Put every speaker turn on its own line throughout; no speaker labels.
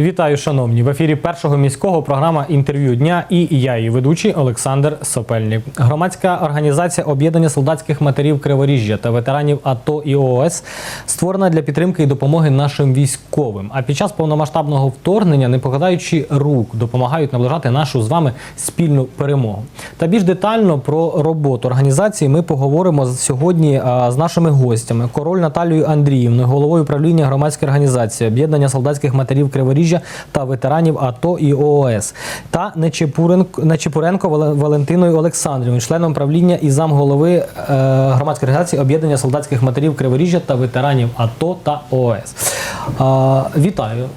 Вітаю, шановні! В ефірі першого міського програма інтерв'ю дня і я, її ведучий Олександр Сопельник. Громадська організація об'єднання солдатських матерів Криворіжжя та ветеранів АТО і ООС створена для підтримки і допомоги нашим військовим. А під час повномасштабного вторгнення, не покладаючи рук, допомагають наближати нашу з вами спільну перемогу. Та більш детально про роботу організації ми поговоримо сьогодні з нашими гостями: король Наталією Андріївною, головою управління громадської організації об'єднання солдатських матерів Криворіжжя та ветеранів АТО і ООС, та Нечепуренко, Нечепуренко Валентиною Олександрівною, членом правління і замголови е, громадської організації об'єднання солдатських матерів Криворіжжя та ветеранів АТО та ООС. Вітаю.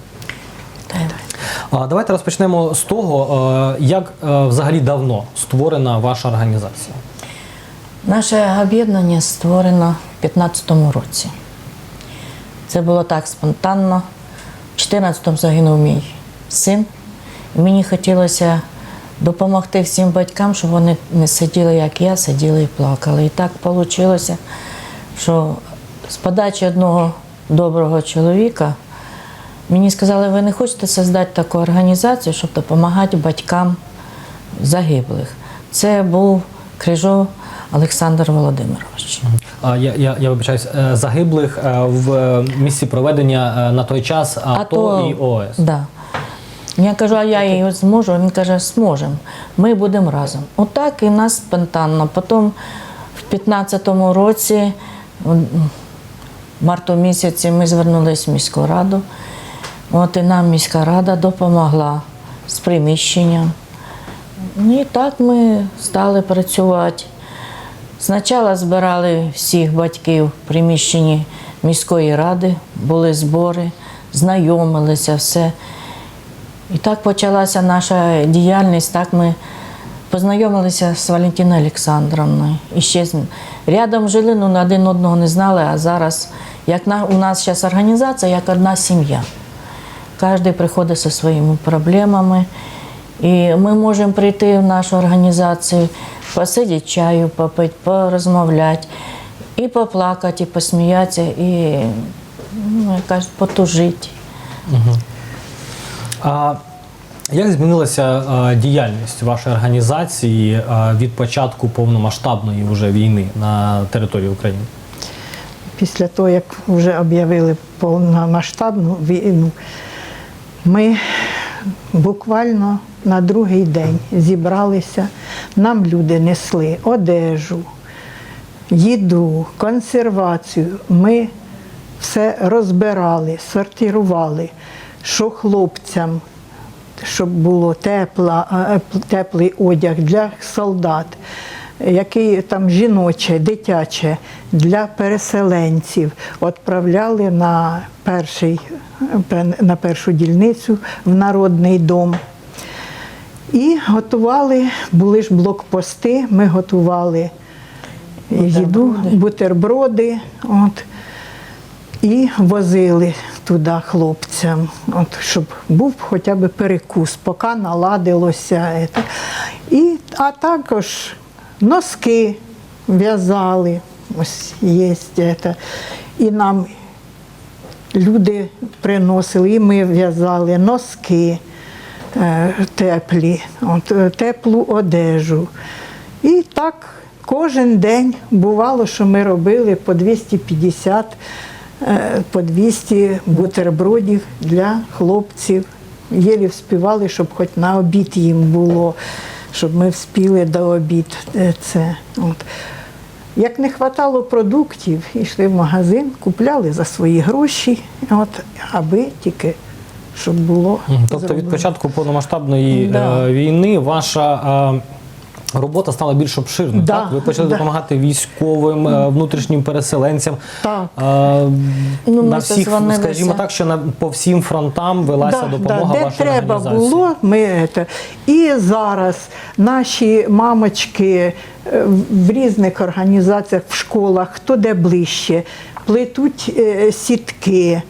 Давайте розпочнемо з того, е, як е, взагалі давно створена ваша організація.
Наше об'єднання створено в 2015 році. Це було так спонтанно. В 2014 загинув мій син. Мені хотілося допомогти всім батькам, щоб вони не сиділи, як я, сиділи і плакали. І так вийшло, що з подачі одного доброго чоловіка мені сказали, ви не хочете создати таку організацію, щоб допомагати батькам загиблих. Це був Крижов Олександр Володимирович.
А, Я, я, я вибачаюсь, е, загиблих е, в е, місці проведення на той час АТО і ООС.
Да. Я кажу, а я її зможу. Він каже, зможемо. Ми будемо разом. Отак і нас спонтанно. Потім в 15-му році, в марту місяці, ми звернулися в міську раду. От і нам міська рада допомогла з приміщенням. І так ми стали працювати. Спочатку збирали всіх батьків в приміщенні міської ради, були збори, знайомилися, все. І так почалася наша діяльність. Так ми познайомилися з Валентиною Олександровною. І ще рядом жили, ну один одного не знали, а зараз, як на, у нас зараз організація, як одна сім'я. Кожен приходить зі своїми проблемами. І ми можемо прийти в нашу організацію, посидіти чаю, попити, порозмовляти, і поплакати, і посміятися, і ну, як кажуть, потужити.
А як змінилася е, діяльність вашої організації е, від початку повномасштабної вже війни на території України?
Після того, як вже об'явили повномасштабну війну, ми буквально на другий день зібралися, нам люди несли одежу, їду, консервацію. Ми все розбирали, сортували, що хлопцям, щоб було тепла, е, теплий одяг для солдат, який там жіноче, дитяче для переселенців. Відправляли на, перший, на першу дільницю в Народний дом. І готували, були ж блокпости, ми готували їду, бутерброди. От, і возили туди хлопцям, от, щоб був хоча б перекус, поки наладилося. І, а також носки в'язали, ось є. ето. І нам люди приносили, і ми в'язали носки е, теплі, от, е, теплу одежу. І так кожен день бувало, що ми робили по 250, е, по 200 бутербродів для хлопців. Єлі вспівали, щоб хоч на обід їм було, щоб ми вспіли до обід це. От. Як не вистачало продуктів, йшли в магазин, купляли за свої гроші, от, аби тільки щоб було.
Тобто від початку повномасштабної
Да.
е, війни ваша е, робота стала більш обширною.
Да,
Так? Ви почали
да.
допомагати військовим, е, внутрішнім переселенцям.
Так.
Е,
Ну,
на всіх, скажімо так, що на, по всім фронтам велася допомога
де
вашої
треба було, ми це. І зараз наші мамочки е, в різних організаціях, в школах, хто де ближче, плетуть е, сітки.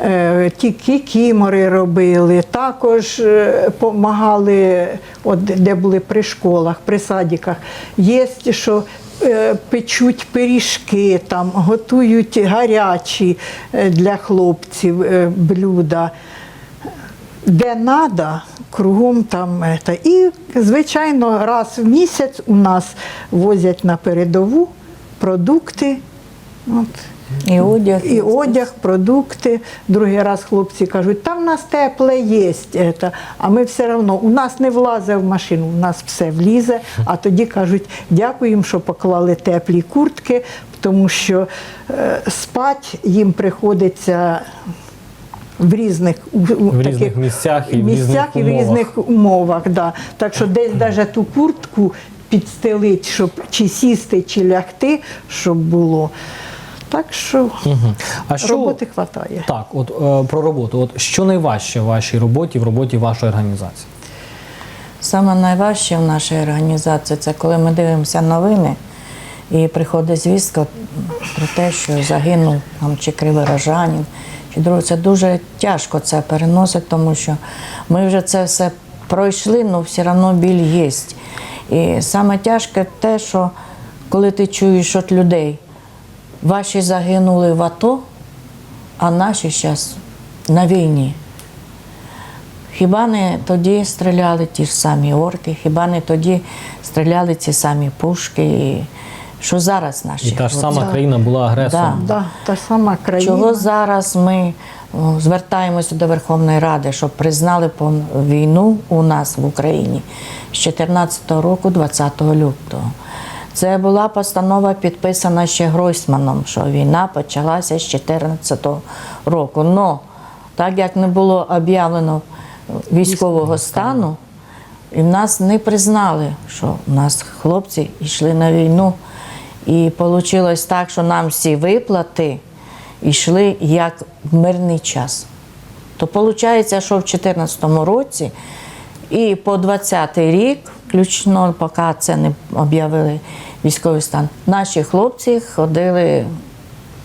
Е, Ті кікімори робили, також допомагали, от де були при школах, при садиках. Є, що е, печуть пиріжки, там, готують гарячі е, для хлопців е, блюда. де надо, кругом там. І, звичайно, раз в місяць у нас возять на передову продукти. От.
І одяг.
І одяг, продукти. Другий раз хлопці кажуть, там в нас тепле є. А ми все одно, у нас не влазить в машину, у нас все влізе. А тоді кажуть, дякуємо, що поклали теплі куртки, тому що е, спать їм приходиться. В різних, у- у
В різних місцях і в
місцях і в
різних
різних умовах. Да. Так що десь навіть ту куртку підстелить, щоб чи сісти, чи лягти, щоб було. Так що
А що
роботи вистачає.
так, от е, про роботу. От що найважче в вашій роботі, в роботі вашої організації?
Саме найважче в нашій організації це коли ми дивимося новини і приходить звістка про те, що загинув там чи криворожанин, чи друге. Це дуже тяжко це переносити, тому що ми вже це все пройшли, але все одно біль є. І саме тяжке те, що коли ти чуєш від людей, ваші загинули в АТО, а наші зараз на війні. Хіба не тоді стріляли ті ж самі орки, хіба не тоді стріляли ці самі пушки, і що зараз наші
І та ж сама країна була агресором.
Да, та сама країна.
Чого зараз ми звертаємося до Верховної Ради, щоб признали пон- війну у нас в Україні з 2014 року, 20 лютого. Це була постанова підписана ще Гройсманом, що війна почалася з 2014 року. Но так як не було об'явлено військового стану, і в нас не признали, що у нас хлопці йшли на війну. І вийшло так, що нам всі виплати йшли як в мирний час. То виходить, що в 2014 році і по 20 рік, включно, поки це не об'явили військовий стан, наші хлопці ходили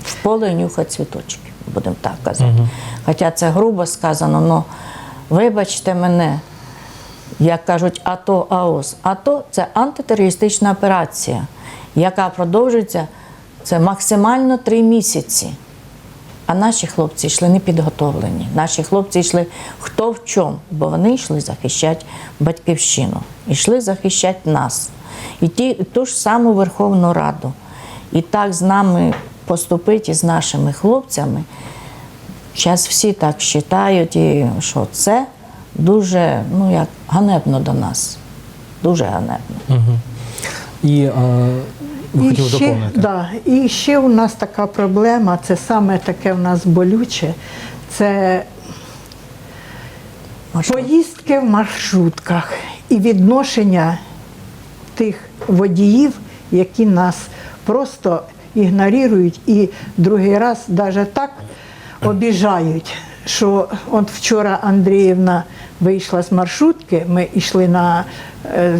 в поле нюхати цвіточки, будемо так казати. Хоча це грубо сказано, але вибачте мене, як кажуть, АТО АОС. АТО це антитерористична операція, яка продовжується це максимально три місяці. А наші хлопці йшли не підготовлені. Наші хлопці йшли хто в чому, бо вони йшли захищати батьківщину, йшли захищати нас. І ті, ту ж саму Верховну Раду. І так з нами поступити і з нашими хлопцями. Зараз всі так вважають, і що це дуже ну, як, ганебно до нас. Дуже ганебно.
І е, ви
І
хотіли
ще,
доповнити.
да, і ще у нас така проблема, це саме таке в нас болюче, це поїздки в маршрутках і відношення тих водіїв, які нас просто ігнорують і другий раз навіть так обіжають, що от вчора Андріївна вийшла з маршрутки, ми йшли на, е,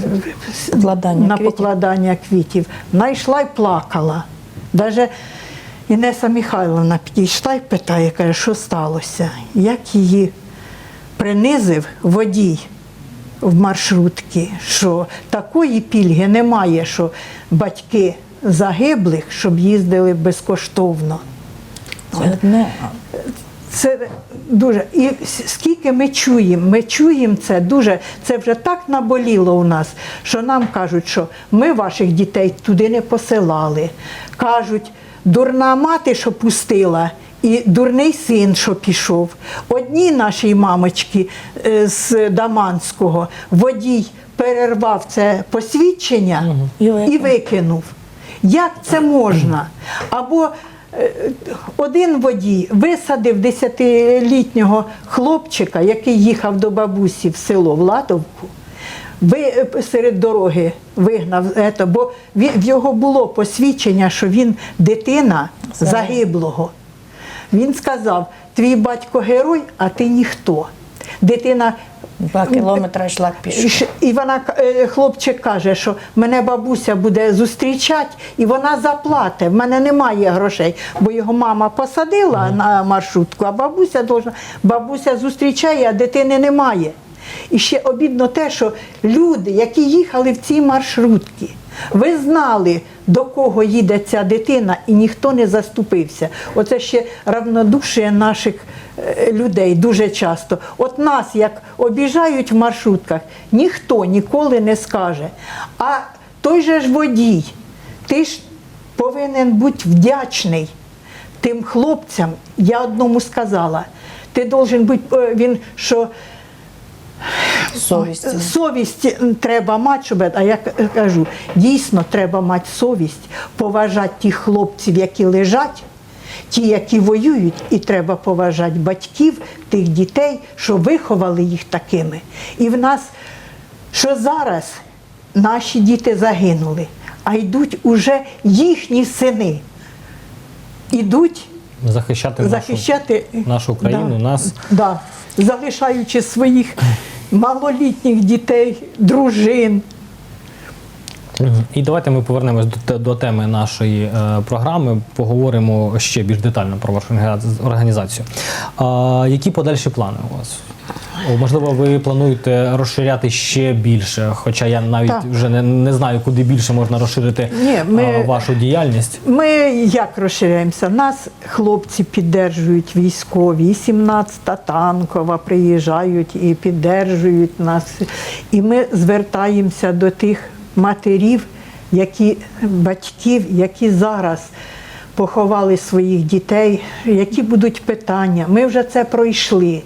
Покладання
на
квітів.
покладання квітів. Вона йшла і плакала. Даже Інеса Михайловна підійшла і питає, каже, що сталося? Як її принизив водій в маршрутці, що такої пільги немає, що батьки загиблих, щоб їздили безкоштовно.
Це одне.
Це дуже. І скільки ми чуємо, ми чуємо це дуже, це вже так наболіло у нас, що нам кажуть, що ми ваших дітей туди не посилали. Кажуть, дурна мати, що пустила, і дурний син, що пішов. Одні наші мамочки е, з Даманського водій перервав це посвідчення
І викинув.
Як це можна? Або один водій висадив десятилітнього хлопчика, який їхав до бабусі в село Владовку, серед дороги вигнав, бо в його було посвідчення, що він дитина загиблого. Він сказав: твій батько герой, а ти ніхто. Дитина
Два кілометри йшла пішки.
І вона е, хлопчик каже, що мене бабуся буде зустрічати, і вона заплатить. В мене немає грошей, бо його мама посадила на маршрутку, а бабуся должна, бабуся зустрічає, а дитини немає. І ще обідно те, що люди, які їхали в цій маршрутці, Ви знали, до кого їде ця дитина, і ніхто не заступився. Оце ще равнодушие наших е, людей дуже часто. От нас, як обіжають в маршрутках, ніхто ніколи не скаже. А той же ж водій, ти ж повинен бути вдячний тим хлопцям. Я одному сказала, ти должен бути, е, він що
Совісті.
Ой, Совість треба мати, щоб, а я кажу, дійсно треба мати совість, поважати тих хлопців, які лежать, ті, які воюють, і треба поважати батьків, тих дітей, що виховали їх такими. І в нас, що зараз наші діти загинули, а йдуть уже їхні сини. Ідуть
Захищати,
захищати
нашу країну, нас.
Да, залишаючи своїх малолітніх дітей, дружин.
І давайте ми повернемось до, до теми нашої е, програми. Поговоримо ще більш детально про вашу організацію. Е, які подальші плани у вас? Можливо, ви плануєте розширяти ще більше, хоча я навіть
Так.
вже не, не знаю, куди більше можна розширити
Ні, ми-
вашу діяльність.
Ми як розширяємося? Нас хлопці піддержують військові, і 17-та танкова приїжджають і піддержують нас. І ми звертаємося до тих матерів, які, батьків, які зараз поховали своїх дітей, які будуть питання. Ми вже це пройшли.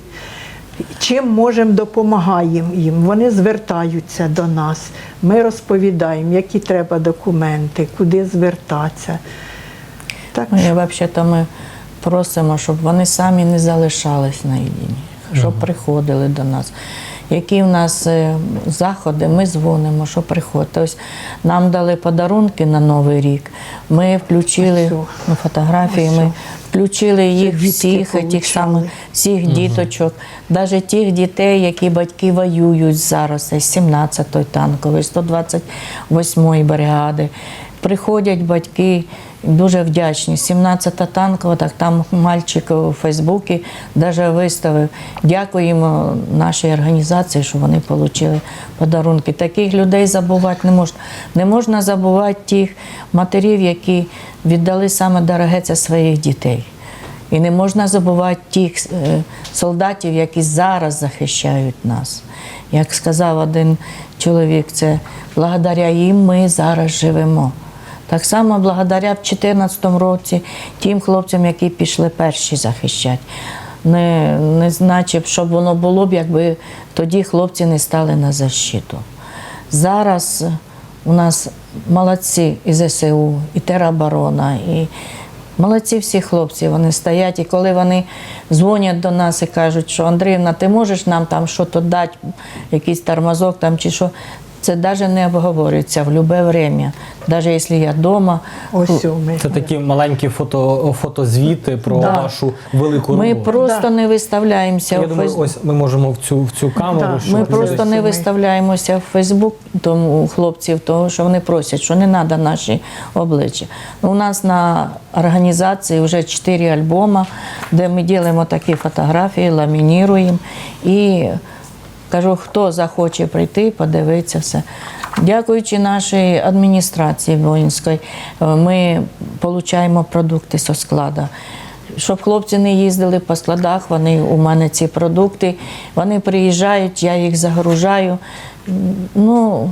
Чим можемо, допомагаємо їм. Вони звертаються до нас. Ми розповідаємо, які треба документи, куди звертатися. Так,
Ну, і взагалі-то ми просимо, щоб вони самі не залишались на наєдині, щоб приходили до нас. Які в нас е, заходи, ми дзвонимо, що приходьте. Ось нам дали подарунки на Новий рік. Ми включили
Ось
ну, фотографії, ми включили їх всіх, тих самих всіх діточок, навіть тих дітей, які батьки воюють зараз, з 17-ї танкової, 128-ї бригади. Приходять батьки, дуже вдячні. 17-та танкова, так там мальчик у Фейсбуці навіть виставив. Дякуємо нашій організації, що вони отримали подарунки. Таких людей забувати не можна. Не можна забувати тих матерів, які віддали саме дороге це своїх дітей. І не можна забувати тих е, солдатів, які зараз захищають нас. Як сказав один чоловік, це благодаря їм ми зараз живемо. Так само благодаря в 2014 році тим хлопцям, які пішли перші захищати. Не, не значить, щоб воно було б, якби тоді хлопці не стали на защиту. Зараз у нас молодці і ЗСУ, і тероборона, і молодці всі хлопці, вони стоять. І коли вони дзвонять до нас і кажуть, що Андріївна, ти можеш нам там щось дати, якийсь тормозок там чи що. Це навіть не обговорюється в будь-яке время. Навіть якщо я вдома,
ось ми.
Це такі маленькі фото, фотозвіти про
Да.
вашу велику
ми
роботу.
просто
Да.
не виставляємося
Я
у
думаю,
Фейсбук.
ось ми можемо в цю в цю камеру.
Да,
щоб
Ми просто не виставляємося в Фейсбук тому у хлопців, того що вони просять, що не треба наші обличчя. У нас на організації вже чотири альбоми, де ми робимо такі фотографії, ламініруємо і кажу, хто захоче прийти, подивитися все. Дякуючи нашій адміністрації воїнської, е, ми отримуємо продукти зі складу. Щоб хлопці не їздили по складах, вони у мене ці продукти, вони приїжджають, я їх загружаю. Ну,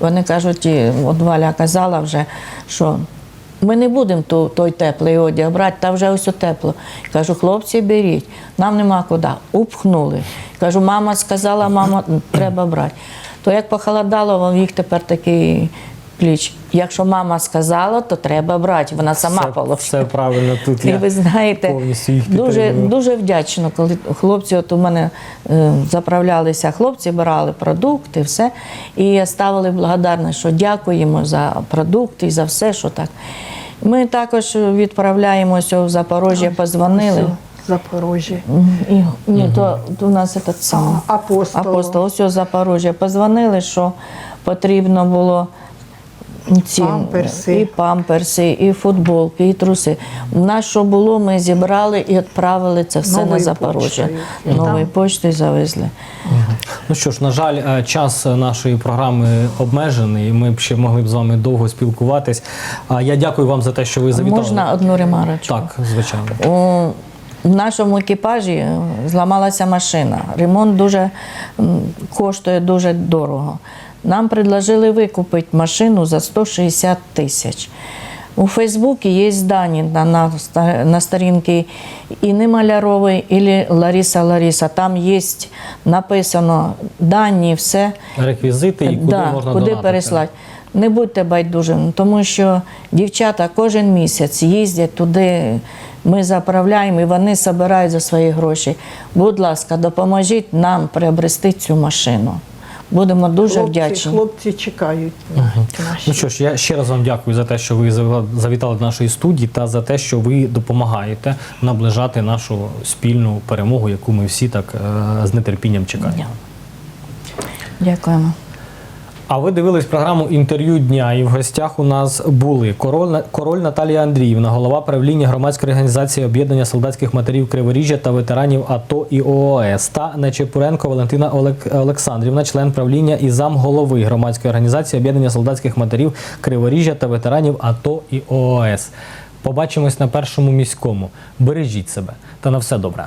вони кажуть, от Валя казала вже, що ми не будемо ту, той теплий одяг брати, та вже ось тепло. Кажу, хлопці, беріть, нам нема куди. Упхнули. Кажу, мама сказала, мама, треба брати. То як похолодало, вам їх тепер такий пліч. Якщо мама сказала, то треба брати. Вона сама
все,
положила.
все правильно тут.
І
я
ви знаєте,
повністю їх
дуже, дуже вдячно, коли хлопці от у мене е, заправлялися, хлопці брали продукти, все. І я ставили благодарність, що дякуємо за продукти і за все, що так. Ми також відправляємося в Запорожжя, позвонили.
Запорожжя.
І, ні, то, то у нас этот самий.
Апостол.
Апостол, ось у Запорожжя. Позвонили, що потрібно було ці
Памперси.
і памперси, і футболки, і труси. У нас що було, ми зібрали і відправили це все на
Новою
Запорожжя.
поштою.
Новою
Там.
поштою завезли.
Ну що ж, на жаль, е, час нашої програми обмежений. Ми б ще могли б з вами довго спілкуватись. А я дякую вам за те, що ви завітали.
Можна одну ремарочку?
Так, звичайно.
У в нашому екіпажі е, зламалася машина. Ремонт дуже м, коштує дуже дорого. Нам предложили викупити машину за 160 тисяч. У Фейсбуці є дані на, на, на сторінці Інни Малярової і Лариса Лариса. Там є написано дані, все.
Реквізити і куди
да,
можна
куди
донатити.
переслати. Не будьте байдужими, тому що дівчата кожен місяць їздять туди, ми заправляємо і вони збирають за свої гроші. Будь ласка, допоможіть нам приобрести цю машину. Будемо дуже
хлопці,
вдячні.
хлопці чекають. Наші.
Ну що ж, я ще раз вам дякую за те, що ви завітали- завітали до нашої студії та за те, що ви допомагаєте наближати нашу спільну перемогу, яку ми всі так е, з нетерпінням чекаємо.
Дякуємо.
А ви дивились програму інтерв'ю дня, і в гостях у нас були король, король Наталія Андріївна, голова правління громадської організації об'єднання солдатських матерів Криворіжжя та ветеранів АТО і ООС та Нечепуренко Валентина Олександрівна, член правління і замголови громадської організації об'єднання солдатських матерів Криворіжжя та ветеранів АТО і ООС. Побачимось на першому міському. Бережіть себе та на все добре.